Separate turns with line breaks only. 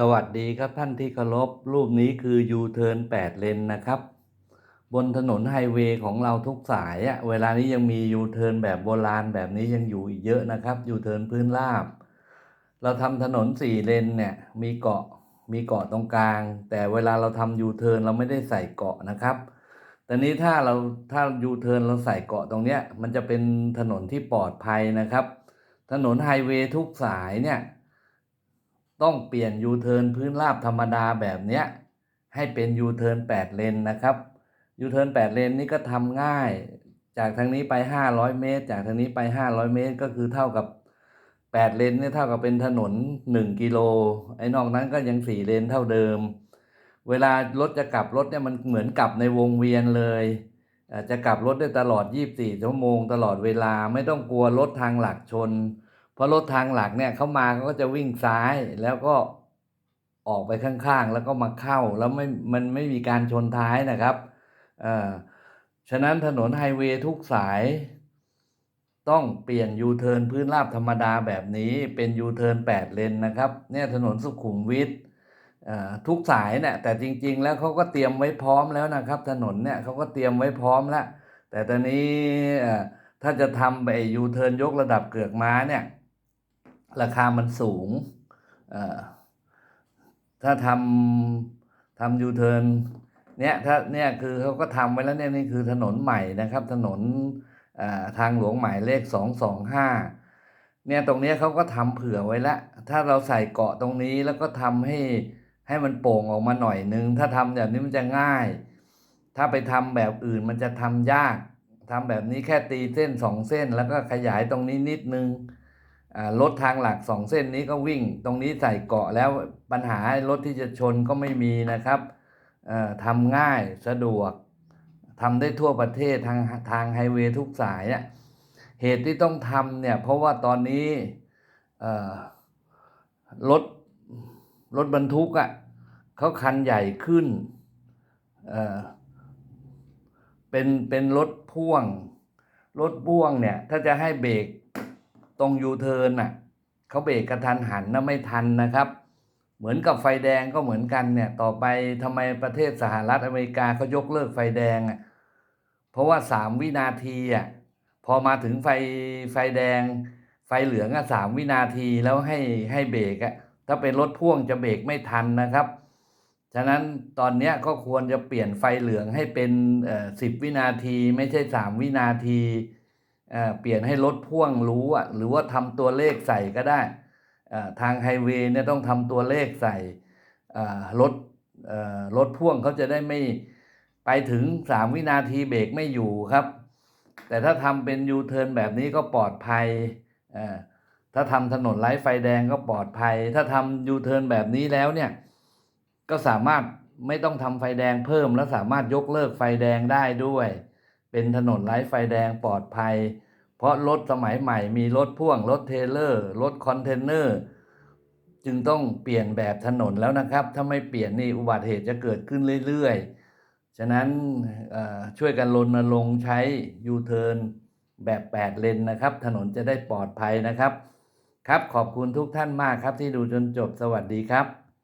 สวัสดีครับท่านที่เคารพรูปนี้คือยูเทิร์น8เลนนะครับ บนถนนไฮเวย์ของเราทุกสายอะเวลานี้ยังมียูเทิร์นแบบโบราณแบบนี้ยังอยู่อีกเยอะนะครับยูเทิร์นพื้นราบ เราทำถนนสี่เลนเนี่ยมีเกาะมีเกาะตรงกลาง แต่เวลาเราทำยูเทิร์นเราไม่ได้ใส่เกาะนะครับแต่นี้ถ้าเราถ้ายูเทิร์นเราใส่เกาะตรงเนี้ยมันจะเป็นถนนที่ปลอดภัยนะครับ ถนนไฮเวย์ทุกสายเนี่ย ต้องเปลี่ยนยูเทิร์นพื้นราบธรรมดาแบบเนี้ยให้เป็นยูเทิร์น8เลนนะครับยูเทิร์น8เลนนี่ก็ทำง่าย จากทางนี้ไป 500 เมตร จากทางนี้ไป 500 เมตร ก็คือเท่ากับ 8 เลนเนี่ยเท่ากับเป็นถนน 1 กิโล ไอ้นอกนั้นก็ยัง 4 เลนเท่าเดิม เวลารถจะกลับรถเนี่ยมันเหมือนกลับในวงเวียนเลยจะกลับรถได้ตลอด 24 ชั่วโมงตลอดเวลาไม่ต้องกลัวรถทางหลักชน เพราะรถทางหลักเนี่ยเขามาเขาก็จะวิ่งซ้ายแล้วก็ออกไปข้างๆ แล้วก็มาเข้าแล้วไม่มันไม่มีการชนท้ายนะครับเอ่อฉะนั้นถนนไฮเวย์ทุกสาย ต้องเปลี่ยนยูเทิร์นพื้นราบธรรมดาแบบนี้เป็นยูเทิร์น8เลนนะครับเนี่ยถนนสุขุมวิทอ่อทุกสายเนี่ยแต่จริง ๆ แล้วเขาก็เตรียมไว้พร้อมแล้วนะครับ ถนนเนี่ยเขาก็เตรียมไว้พร้อมแล้วแต่ตอนนี้อ่อถ้าจะทำไปยูเทิร์นยกระดับเกือกม้าเนี่ย ราคามันสูง ถ้าทำทำยูเทิร์นเนี่ยถ้าเนี่ยคือเขาก็ทำไว้แล้วเนี่ยนี่คือถนนใหม่นะครับ ถนนทางหลวงหมายเลขสองสองห้าเนี่ยตรงเนี้ยเขาก็ทำเผื่อไว้แล้ว ถ้าเราใส่เกาะตรงนี้แล้วก็ทำให้ให้มันโป่งออกมาหน่อยนึง ถ้าทำแบบนี้มันจะง่าย ถ้าไปทำแบบอื่นมันจะทำยากทำแบบนี้แค่ตีเส้นสองเส้น แล้วก็ขยายตรงนี้นิดนึง รถทางหลักสองเส้นนี้ก็วิ่ง ตรงนี้ใส่เกาะแล้วปัญหารถที่จะชนก็ไม่มีนะครับทำง่ายสะดวกทำได้ทั่วประเทศทางทางไฮเวย์ทุกสายอะเหตุที่ต้องทำเนี่ยเพราะว่าตอนนี้รถรถบรรทุกอะ่ะเขาคันใหญ่ขึ้นเเป็นเป็นรถพ่วง รถพ่วงเนี่ยถ้าจะให้เบรก ตรงยูเทิร์นน่ะเขาเบรกกระทันหันนะไม่ทันนะครับ เหมือนกับไฟแดงก็เหมือนกันเนี่ยต่อไปทำไมประเทศสหรัฐอเมริกาเขายกเลิกไฟแดงอะเพราะว่าสามวินาทีอะพอมาถึงไฟไฟแดง ไฟเหลืองอะสามวินาทีแล้วให้ให้เบรกอะถ้าเป็นรถพ่วงจะเบรกไม่ทันนะครับ ฉะนั้นตอนเนี้ยก็ควรจะเปลี่ยนไฟเหลืองให้เป็นเอ่อสิบวินาที ไม่ใช่สามวินาที เปลี่ยนให้รถพ่วงรู้อะหรือว่าทำตัวเลขใส่ก็ได้ทางไฮเวย์เนี่ยต้องทำตัวเลขใส่รถรถพ่วงเขาจะได้ไม่ไปถึงสามวินาทีเบรกไม่อยู่ครับ แต่ถ้าทำเป็นยูเทิร์นแบบนี้ก็ปลอดภัยถ้าทำถนนไร้ไฟแดงก็ปลอดภัย ถ้าทำยูเทิร์นแบบนี้แล้วเนี่ยก็สามารถไม่ต้องทำไฟแดงเพิ่มและสามารถยกเลิกไฟแดงได้ด้วย เป็นถนนไร้ไฟแดงปลอดภัย เพราะรถสมัยใหม่มีรถพ่วง รถเทเลอร์ รถคอนเทนเนอร์ จึงต้องเปลี่ยนแบบถนนแล้วนะครับ ถ้าไม่เปลี่ยนนี่อุบัติเหตุจะเกิดขึ้นเรื่อยๆ ฉะนั้นช่วยกันรณรงค์ใช้ยูเทิร์นแบบ 8 เลนนะครับ ถนนจะได้ปลอดภัยนะครับ ครับขอบคุณทุกท่านมากครับที่ดูจนจบสวัสดีครับ